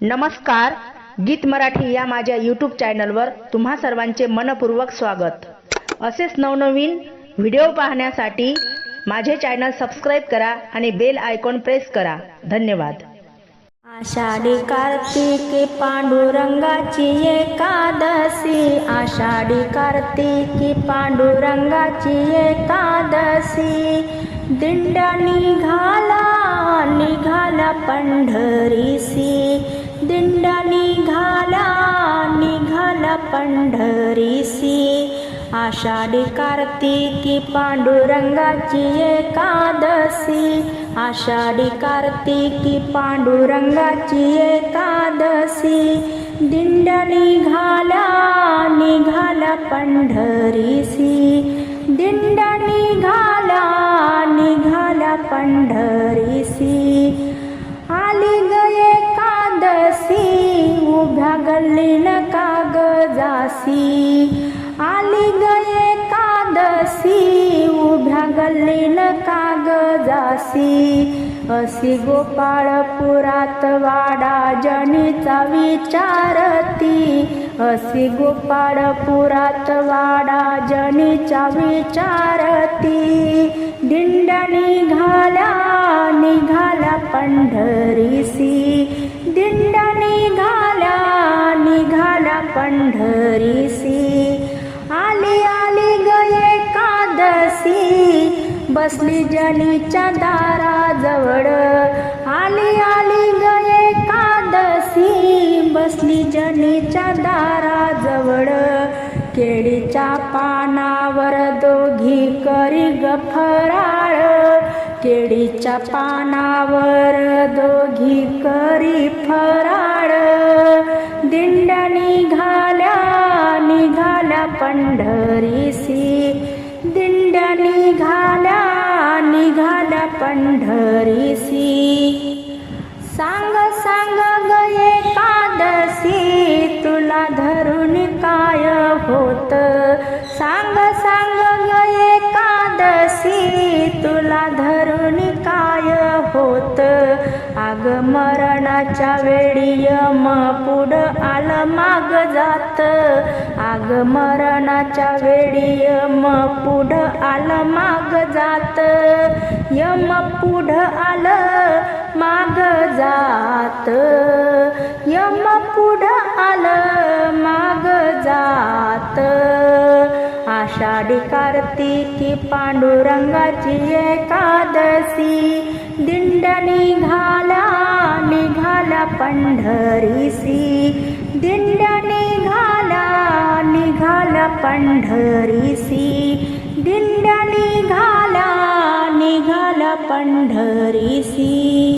नमस्कार गीत मराठी या माझ्या यूट्यूब चॅनलवर तुम्हा सर्वांचे मनपूर्वक स्वागत. असेच नवनवीन व्हिडिओ पाहण्यासाठी माझे चॅनल सबस्क्राईब करा आणि बेल आयकॉन प्रेस करा. धन्यवाद. आषाढी कार्तिकी पांडुरंगाची एकादशी. आषाढी कार्तिकी पांडुरंगाची एकादशी. दिंड्या निघाला निघाला पंढरीसी पंढरीसी. आषाढी कार्तिकी पांडुरंगाची एकादशी. आषाढी कार्तिकी पांडुरंगाची एकादशी. दिंड्या निघाला निघाला पंढरीसी. दिंड्या निघाला निघाला पंढरी कागजासी आली गये कादसी उभ्या गल्लीन कागजासी अशी गोपाळपुरात वाडा जनीचा विचारती अशी गोपाळपुरात वाडा जनीचा विचारती दिन पंढरीसी. आली आली गये कादसी बसली जनीच्या दाराजवळ. आली आली गये कादसी बसली जनीच्या दाराजवळ. केळीच्या पानावर दोघी करी ग फराळ केळीच्या पानावर दोघी करी फराळ. पंढरीसी. दिंड निघाल्या निघाला पंढरीसी. सांग सांग गये एकादशी तुला धरून काय होत? सांग सांग गये कादसी तुला धरून काय होत? आग मरणाच्या वेळी यम पुढं आलं माग जात. आग मरणाच्या वेळी यम पुढं आलं माग जात. यम पुढं आलं माग जात. यम पुढं आलं माग जात. आषाढी कार्तिकी पांडुरंगाची एकादशी. दिंड्या निघाल पंढरीसी दिंड्या निघाला निघाला पंढरीसी दिंड्या निघाला निघाला पंढरीसी